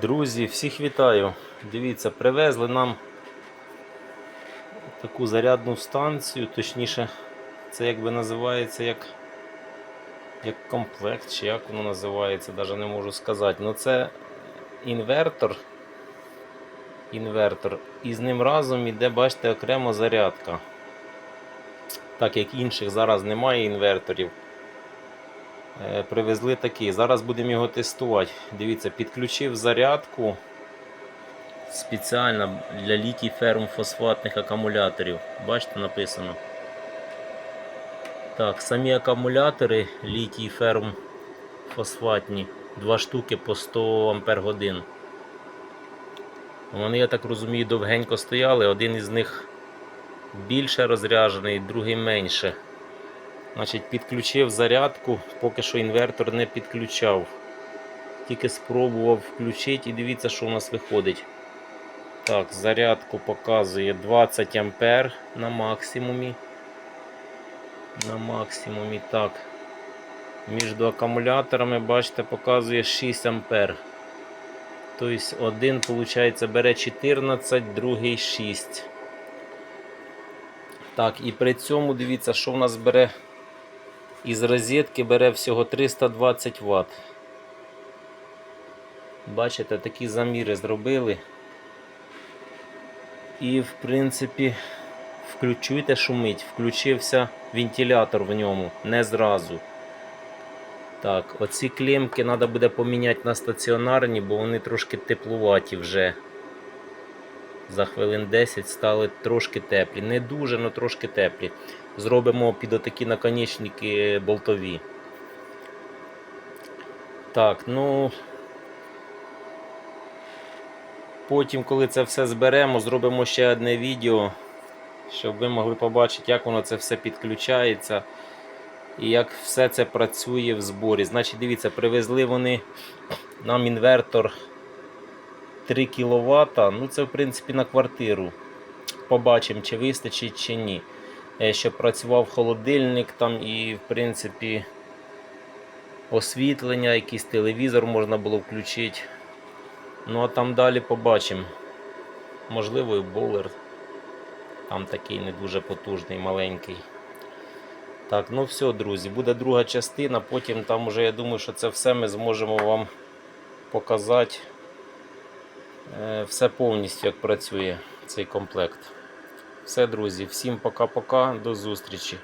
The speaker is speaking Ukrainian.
Друзі, всіх вітаю. Дивіться, привезли нам таку зарядну станцію, точніше, це якби називається як, як комплект, чи як воно називається, навіть не можу сказати. Ну це інвертор. Інвертор. І з ним разом іде, бачите, окремо зарядка. Так як інших зараз немає інверторів. Е, Привезли такий. Зараз будемо його тестувати. Дивіться, підключив зарядку спеціально для літій ферм фосфатних акумуляторів. Бачите, написано. Так, самі акумулятори літій ферм фосфатні. Два штуки по 100 Ампер. Вони, я так розумію, довгенько стояли. Один із них більше розряджений, другий менше. Значить, підключив зарядку, поки що інвертор не підключав. Тільки спробував включити і дивіться, що у нас виходить. Так, зарядку показує 20 ампер на максимумі. На максимумі. Так. Між акумуляторами, бачите, показує 6 ампер. Тобто один, виходить, бере 14, другий 6. Так, і при цьому дивіться, що в нас бере із розетки бере всього 320 Вт. Бачите, такі заміри зробили. І, в принципі, включуйте шумить, включився вентилятор в ньому, не зразу. Так, оці клемки треба буде поміняти на стаціонарні, бо вони трошки теплуваті вже. За хвилин 10 стали трошки теплі. Не дуже, але трошки теплі. Зробимо під отакі наконечники болтові. Так, ну. Потім, коли це все зберемо, зробимо ще одне відео, щоб ви могли побачити, як воно це все підключається і як все це працює в зборі. Значить, дивіться, привезли вони нам інвертор 3 кВт. Ну, це в принципі на квартиру. Побачимо, чи вистачить, чи ні. Е, Щоб працював холодильник там і, в принципі, освітлення, якийсь телевізор можна було включити. Ну а там далі побачимо. Можливо, і бойлер. Там такий не дуже потужний, маленький. Так, ну все, друзі, буде друга частина. Потім там уже я думаю, що це все ми зможемо вам показати. Е, Все повністю як працює цей комплект. Все, друзі, всім пока-пока, до зустрічі.